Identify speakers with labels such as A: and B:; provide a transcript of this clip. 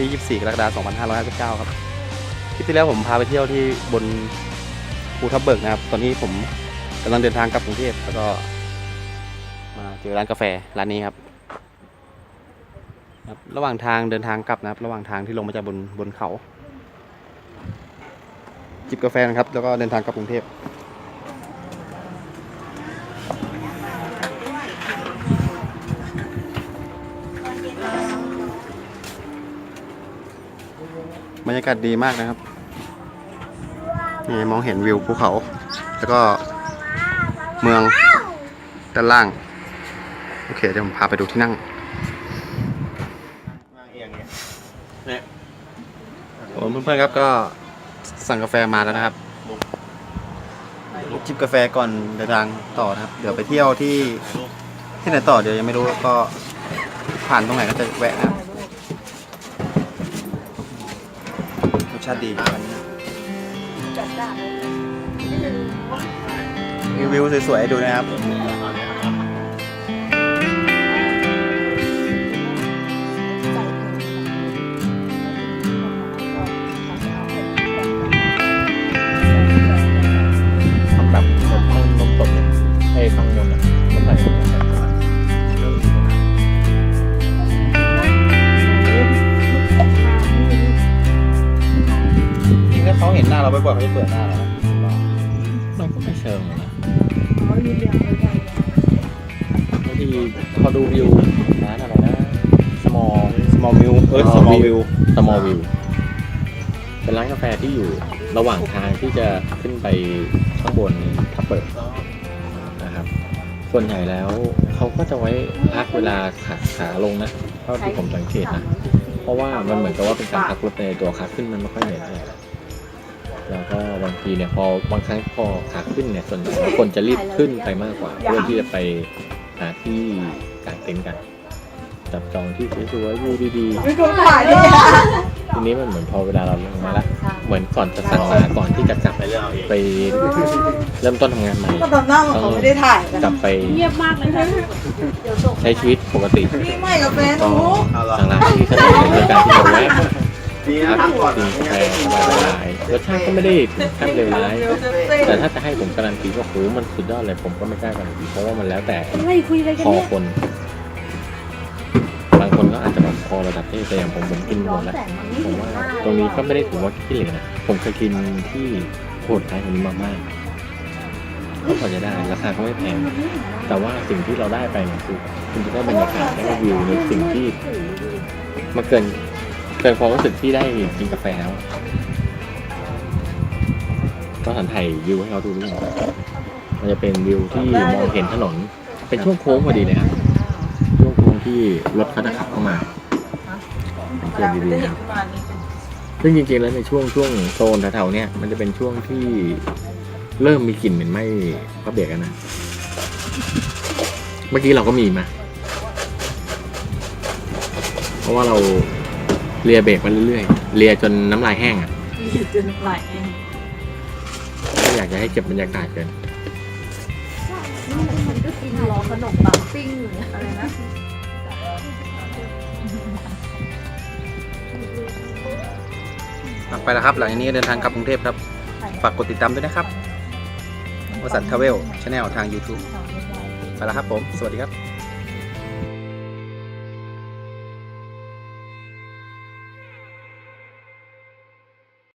A: ที่ 24 กรกฎาคม 2559 ครับคลิปที่แล้วผมพาไปเที่ยวที่บนภูทับเบิกนะครับ ตอนนี้ผมกำลังเดินทางกลับกรุงเทพแล้วก็มาเจอร้านกาแฟร้านนี้ครับครับ ระหว่างทางเดินทางกลับนะครับ ระหว่างทางที่ลงมาจากบนบนเขา จิบกาแฟนะครับ แล้วก็เดินทางกลับกรุงเทพ บรรยากาศดีมากนะครับนี่มองเห็นวิวภูเขา แล้วก็เมืองด้านล่าง โอเคเดี๋ยวผมพาไปดูที่นั่งเนี่ยผมเพื่อนๆครับก็สั่งกาแฟมาแล้วนะครับจิบกาแฟก่อนเดินทางต่อนะครับ เดี๋ยวไปเที่ยวที่ที่ไหนต่อเดี๋ยวยังไม่รู้ก็ผ่านตรงไหนก็จะแวะนะครับาติดีอันนี้มีวิวสวยๆให้ดูนะครับ
B: เขาเห็
A: นหน้าเราบ่อยๆเขาจะเปิดหน้าเรานะ
B: มันก็ไม่เชิงหรอกนะบางทีพอดูวิวร้านอะไรนะ small
A: small view เออ
B: Small
A: small
B: view
A: view
B: small view เป็นร้านกาแฟที่อยู่ระหว่างทางที่จะขึ้นไปข้างบนทับเบิกนะครับ ส่วนใหญ่แล้วเขาก็จะไว้พักเวลาขาขาลงนะเท่าที่ผมสังเกตนะ เพราะว่ามันเหมือนกับว่าเป็นการพักรถในตัวขาขึ้นมันไม่ค่อยเหนื่อยเท่าไหร่ แล้วก็บางทีเนี่ยพอบางครั้งพอขาขึ้นเนี่ยส่วนใหญ่แล้วคนจะรีบขึ้นไปมากกว่า เพื่อที่จะไปหาที่กางเต็นท์กัน จับจองที่สวยๆวิวดี
C: ไม่กลัวถ่ายเลย
B: ๆทีนี้มันเหมือนพอเวลาเราลงมาแล้วเหมือนก่อนจะสั่งมาก่อนที่จะกลับไปไปเริ่มต้นทำงานใหม่
C: ก็ตอนหน้ามันเขาไม่ได้ถ่ายกัน
B: กลับไป
D: เงียบมากเลยนะ
B: ใช้ชีวิตปกติ
C: นี่ไม่กับแฟนห
B: ก็
C: นู
B: สั่งร้านที่สะดวกในการที่จะแวะ ครับกินกาแฟสบายรสชาติก็ไม่ได้ถึงขั้นเลวร้ายแต่ถ้าจะให้ผมการันตีว่าโหมันสุดยอดเลยผมก็ไม่กล้าการันตีเพราะว่ามันแล้วแต่
D: อะไรคุยอะไรกัน
B: คอ
D: เนี่ย
B: คน บางคนก็อาจจะแบบคอระดับเทพแต่อย่างผมผมกินหมดแล้วผมว่าตรงนี้ก็ไม่ได้ถือว่าขี้เหร่นะผมเคยกินที่โหดร้ายกว่านี้มากๆก็พอจะได้ราคาก็ไม่แพง แต่ว่าสิ่งที่เราได้ไปเนี่ยคือคุณจะได้บรรยากาศได้วิวในสิ่งที่มันเกิน เกินความรู้สึกที่ได้กินกาแฟแล้วอะก็สันไทยวิวให้เขาดูด้วยมันจะเป็นวิวที่มองเห็นถนน เป็นช่วงโค้งพอดีเลยครับช่วงโค้งที่รถเขาจะขับเข้ามาสังเกตดีๆนะครับซึ่งจริงๆแล้วในช่วงช่วงโซนแถวๆเนี้ยมันจะเป็นช่วงที่เริ่มมีกลิ่นเหม็นไหม้พระเบรกแล้วนะ เมื่อกี้เราก็มีมา เพราะว่าเรา เลียเบรกมาเรื่อยๆ เลียจนน้ำลายแห้งอะ
C: จนไหลเอง
B: ไม่อยากจะให้เก็บบรรยากาศเกิน
D: มันก็กินรอขนมปังปิ้งอยู่เนี่ยอะไรนะ
A: ไปแล้วครับ หลังจากนี้เดินทางกลับกรุงเทพครับ ฝากกดติดตามด้วยนะครับวสันทเวลช n แนลทาง YouTube ไปแล้วครับผม สวัสดีครับ